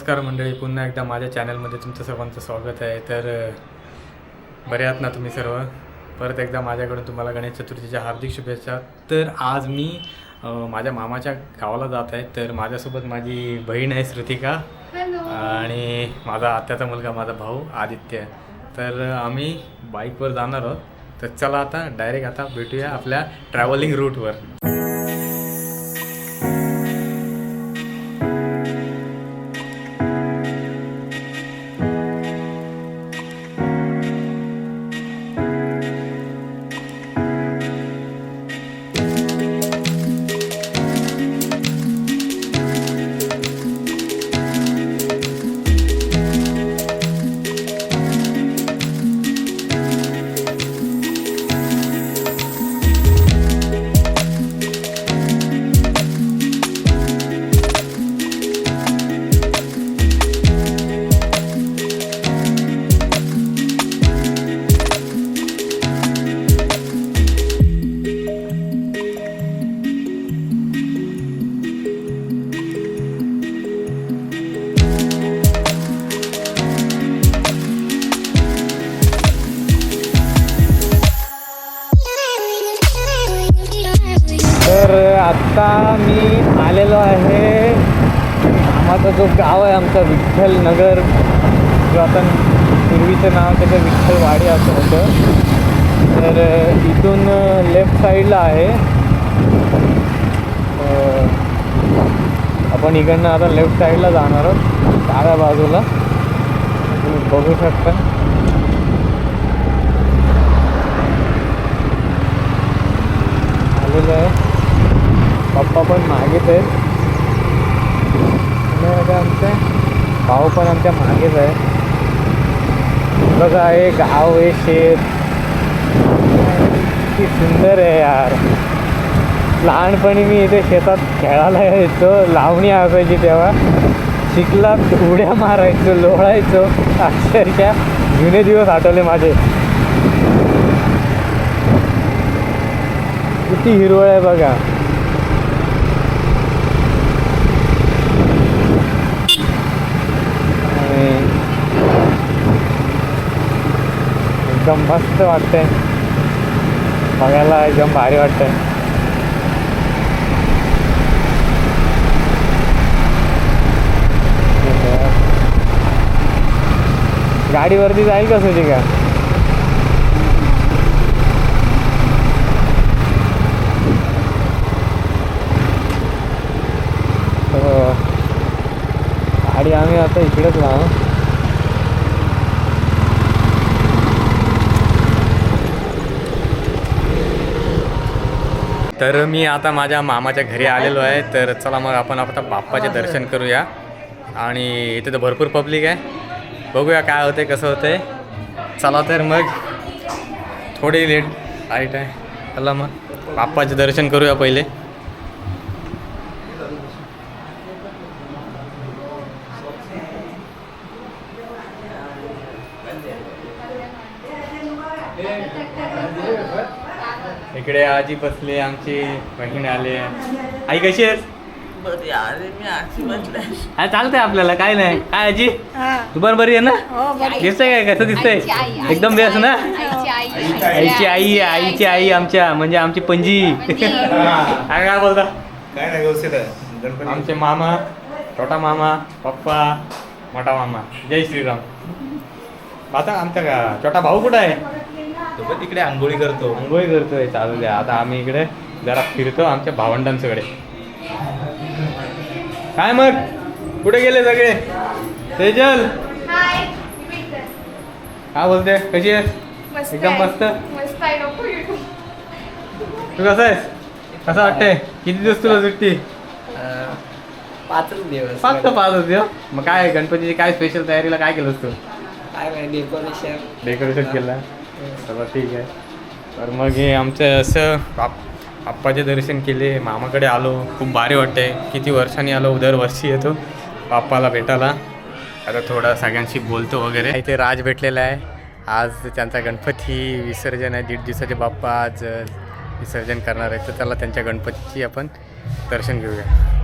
नमस्कार मंडळी पुन्हा एकदा माझ्या चॅनलमध्ये तुमचं सर्वांचं स्वागत आहे. तर बरे आहात ना तुम्ही सर्व? परत एकदा माझ्याकडून तुम्हाला गणेश चतुर्थीच्या हार्दिक शुभेच्छा. तर आज मी माझ्या मामाच्या गावाला जात आहे. तर माझ्यासोबत माझी बहीण आहे श्रुतिका. आणि माझा आत्याचा मुलगा माझा भाऊ आदित्य. तर आम्ही बाईकवर जाणार आहोत. तर चला आता डायरेक्ट आता भेटूया आपल्या ट्रॅव्हलिंग रूटवर आहे. मामाचा जो गाव आहे आमचा विठ्ठल नगर जो आता पूर्वीचं नाव त्याचं विठ्ठलवाडी असं होतं. तर इथून लेफ्ट साईडला आहे. आपण इकडनं आता लेफ्ट साईडला जाणार आहोत डाव्या बाजूला. तुम्ही बघू शकता. आलेलं आहे. पप्पा पण मागेच आहेत. आमचे भाऊ पण आमच्या मागेच आहे. बघा हे गाव हे शेत. किती सुंदर आहे यार. लहानपणी मी इथे शेतात खेळायला यायचो लावणी असायची तेव्हा. चिखलात उड्या मारायचो लोळायचो. अक्षरशः जुने दिवस आठवले माझे. किती हिरवळ आहे बघा आणि एकदम मस्त वाटतंय. बघायला एकदम भारी वाटतंय. गाडीवरती जाईल का सुधी का हो. गाडी आम्ही आता इकडेच राहू तर मी आता माझ्या मामाच्या घरी आलेलो आहे तर चला मग आपण आता बाप्पाचे दर्शन करूया आणि इथे तर भरपूर पब्लिक आहे बघूया काय होते कसं होतंय चला तर मग थोडी लेट लाइट आहे चला मग बाप्पाचे दर्शन करूया पहिले इकडे आजी बसले आमची बहीण आले. आई कशी आहेस? बरी अरे मी आजी म्हटलं. हा चालतंय आपल्याला. काय नाही. काय आजी? हा. तू पण बरी आहे ना? हो बरी. दिसतंय काय? कसं दिसतंय? एकदम बेस ना? आईची आई. आईची आई आमच्या म्हणजे आमची पणजी. काय काय बोलता? काय नाही व्यवस्थित आहे. गणपती. आमचे मामा छोटा मामा पप्पा मोठा मामा. जय श्रीराम. आता आमचा का छोटा भाऊ कुठं आहे? तो पण तिकडे आंघोळी करतो. अंघोळी करतोय चालू द्या. आता आम्ही इकडे जरा फिरतो आमच्या भावंडांकडे काय मग? कुठे गेले सगळे? तेजल? काय बोलते? कशी आहेस? एकदम मस्त. तू कसा आहेस? कसं वाटतंय? किती दिवस तुला सुट्टी? पाचच दिवस. फक्त पाच हो. मग काय गणपतीची काय स्पेशल तयारीला काय केलंस तू? काय नाही डेकोरेशन डेकोरेशन केलं चला ठीक आहे. तर मग हे आमचं असं बाप बाप्पाचे दर्शन केले मामाकडे आलो खूप भारी वाटते किती वर्षांनी आलो दरवर्षी येतो बाप्पाला भेटायला. आता थोडा सगळ्यांशी बोलतो वगैरे. इथे राज भेटलेला आहे. आज त्यांचा गणपती विसर्जन आहे. दीड दिवसाचे बाप्पा आज विसर्जन करणार आहे तर त्याला त्यांच्या गणपतीची आपण दर्शन घेऊया.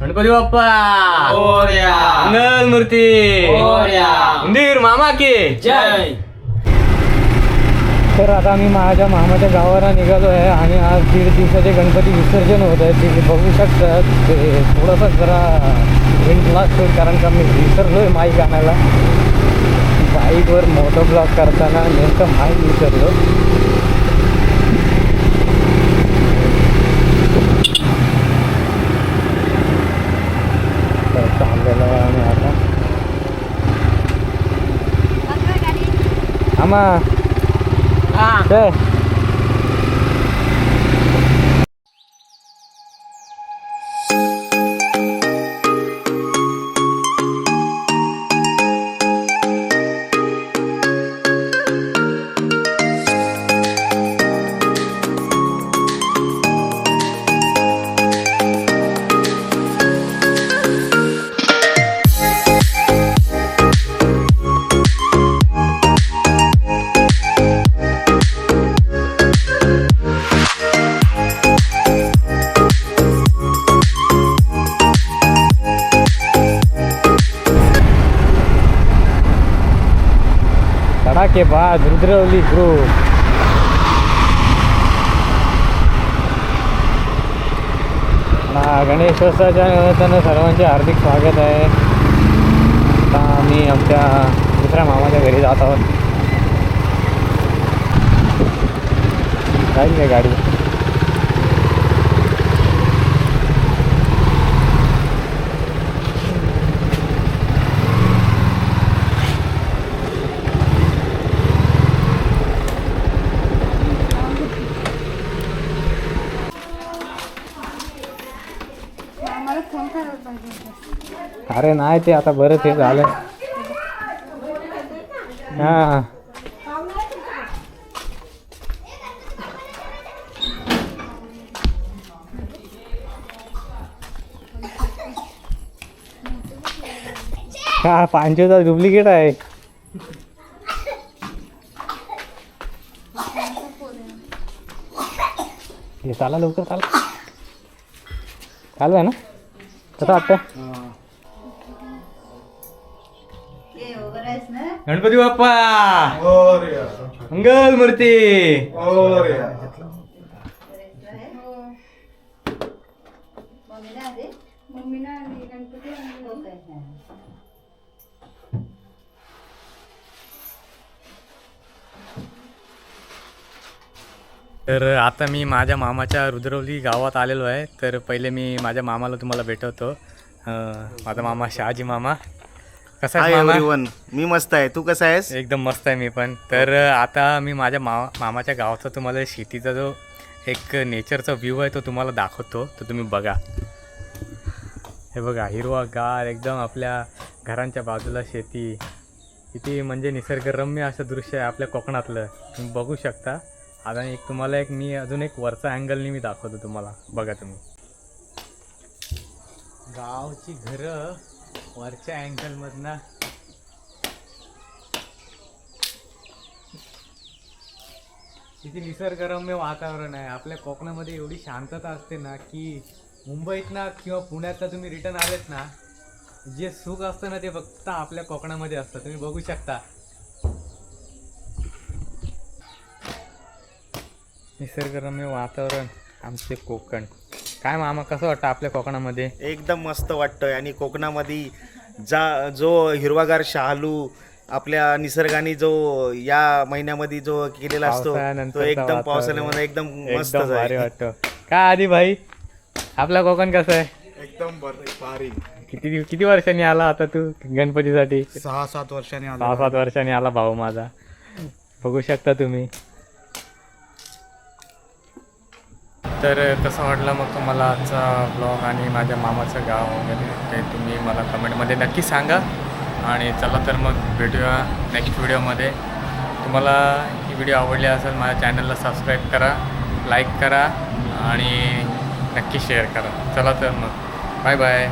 गणपती बाप्पा. मोरया. मंगल मूर्ती. मोरया. मंदिर मामा की जय. तर आता आम्ही माझ्या मामाच्या गावाला निघालो आहे आणि आज दीड दिवसाचे गणपती विसर्जन होत आहे. तुम्ही बघू शकता. ते थोडंसं जरा विंड ब्लॉक होईल कारण का मी विसरलो आहे माईक आणायला बाईकवर मोटो ब्लॉक करताना नेमकं माईक विसरलो तर चाललेलो आहे आम्ही आता आम्हा चल के बाद रुद्रवली ग्रुप गणेशोत्सवाच्या निमित्तानं सर्वांचे हार्दिक स्वागत आहे. आता आम्ही आमच्या दुसऱ्या मामाच्या घरी जात आहोत. जाईल नाही गाडी? अरे नाही ते आता बरं ते झालं. हा. का पांचवीचा डुप्लिकेट आहे. हे चाला लवकर चाला. चालू आहे ना? कसं वाटतं गणपती बाप्पा! मंगल मूर्ती! तर आता मी माझ्या मामाच्या रुद्रवली गावात आलेलो आहे. तर पहिले मी माझ्या मामाला तुम्हाला भेटवतो. माझा मामा शहाजी मामा. कसा हाय आहे मामा? एव्हरीवन मी मस्त आहे. तू कसा आहेस? एकदम मस्त आहे मी पण. तर आता मी माझ्या मा मामाच्या गावाचा तुम्हाला शेतीचा जो एक नेचरचा व्ह्यू आहे तो तुम्हाला दाखवतो. तो तुम्ही बघा. हे बघा हिरवा गार एकदम आपल्या घरांच्या बाजूला शेती. किती म्हणजे निसर्गरम्य असं दृश्य आहे आपल्या कोकणातलं. तुम्ही बघू शकता. आता एक तुम्हाला एक मी अजून एक वरचा अँगलनी मी दाखवतो तुम्हाला. बघा तुम्ही. गावची घरं वरच्या अँगलमधनं किती निसर्गरम्य वातावरण आहे. आपल्या कोकणामध्ये एवढी शांतता असते ना की मुंबईत ना किंवा पुण्यात तुम्ही रिटर्न आलेत ना जे सुख असतं ना ते फक्त आपल्या कोकणामध्ये असतं. तुम्ही बघू शकता. निसर्गरम्य वातावरण आमचे कोकण. काय मामा कसं वाटतं आपल्या कोकणामध्ये? एकदम मस्त वाटतंय. आणि कोकणामध्ये जा जो हिरवागार शहालू आपल्या निसर्गाने जो या महिन्यामध्ये जो केलेला असतो तो एकदम. पावसाळ्यामध्ये एकदम मस्त एकदम भारी वाटतं. काय आधी भाई? आपला कोकण कसं आहे? एकदम भारी. किती किती वर्षांनी आला आता तू गणपतीसाठी? सहा सात वर्षांनी सहा सात वर्षांनी आला भाऊ माझा. बघू शकता तुम्ही. तर कसं वाटलं मग तुम्हाला आजचा ब्लॉग आणि माझ्या मामाचं गाव वगैरे ते तुम्ही मला कमेंटमध्ये नक्की सांगा. आणि चला तर मग भेटूया नेक्स्ट व्हिडिओमध्ये तुम्हाला ही व्हिडिओ आवडली असेल माझ्या चॅनलला सबस्क्राईब करा लाईक करा आणि नक्की शेअर करा. चला तर मग. Bye bye